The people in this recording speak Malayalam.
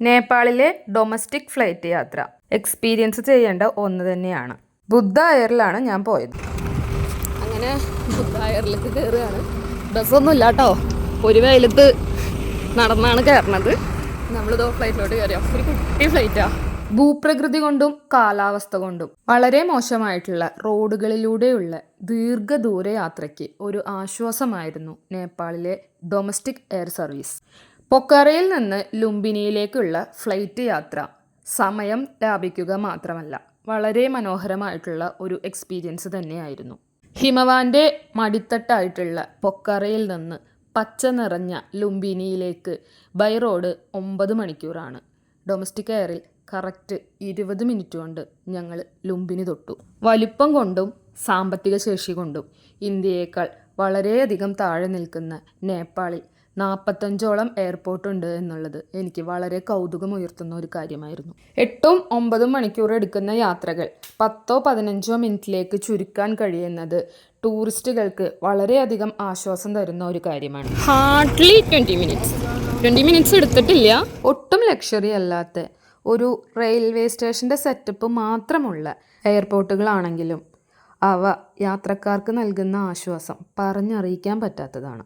നേപ്പാളിലെ ഡൊമസ്റ്റിക് ഫ്ലൈറ്റ് യാത്ര. എക്സ്പീരിയൻസ് ചെയ്യേണ്ട ഒന്ന് തന്നെയാണ്. ബുദ്ധ എയറിലാണ് ഞാൻ പോയത്. അങ്ങനെ ബുദ്ധ എയറിലേക്ക് കയറുകയാണ് ബസ്സൊന്നും ഇല്ല കേട്ടോ ഒരു വെയിലത്ത് നടന്നാണ് കയറണത് നമ്മളിതോ ഫ്ലൈറ്റിലോട്ട് കയറിയോ ഒരു കുട്ടി ഫ്ലൈറ്റാ ഭൂപ്രകൃതി കൊണ്ടും കാലാവസ്ഥ കൊണ്ടും വളരെ മോശമായിട്ടുള്ള റോഡുകളിലൂടെയുള്ള ദീർഘദൂര യാത്രയ്ക്ക് ഒരു ആശ്വാസമായിരുന്നു നേപ്പാളിലെ ഡൊമസ്റ്റിക് എയർ സർവീസ് പൊക്കാറയിൽ നിന്ന് ലുംബിനിയിലേക്കുള്ള ഫ്ലൈറ്റ് യാത്ര സമയം ലാഭിക്കുക മാത്രമല്ല വളരെ മനോഹരമായിട്ടുള്ള ഒരു എക്സ്പീരിയൻസ് തന്നെയായിരുന്നു. ഹിമവാന്റെ മടിത്തട്ടായിട്ടുള്ള പൊക്കറയിൽ നിന്ന് പച്ച നിറഞ്ഞ ലുംബിനിയിലേക്ക് ബൈ റോഡ് ഒമ്പത് മണിക്കൂറാണ്. ഡൊമസ്റ്റിക് എയറിൽ കറക്റ്റ് ഇരുപത് മിനിറ്റ് കൊണ്ട് ഞങ്ങൾ ലുംബിനി തൊട്ടു. വലിപ്പം കൊണ്ടും സാമ്പത്തിക ശേഷി കൊണ്ടും ഇന്ത്യയേക്കാൾ വളരെയധികം താഴെ നിൽക്കുന്ന നേപ്പാളിൽ നാൽപ്പത്തഞ്ചോളം എയർപോർട്ട് ഉണ്ട് എന്നുള്ളത് എനിക്ക് വളരെ കൗതുകം കൗതുകമുയർത്തുന്ന ഒരു കാര്യമായിരുന്നു. എട്ടും ഒമ്പതും മണിക്കൂർ എടുക്കുന്ന യാത്രകൾ പത്തോ പതിനഞ്ചോ മിനിറ്റിലേക്ക് ചുരുക്കാൻ കഴിയുന്നത് ടൂറിസ്റ്റുകൾക്ക് വളരെയധികം ആശ്വാസം തരുന്ന ഒരു കാര്യമാണ്. Hardly twenty minutes twenty minutes എടുത്തിട്ടില്ല. ഒട്ടും ലക്ഷറി അല്ലാത്ത ഒരു റെയിൽവേ സ്റ്റേഷന്റെ സെറ്റപ്പ് മാത്രമുള്ള എയർപോർട്ടുകളാണെങ്കിലും അവ യാത്രക്കാർക്ക് നൽകുന്ന ആശ്വാസം പറഞ്ഞറിയിക്കാൻ പറ്റാത്തതാണ്.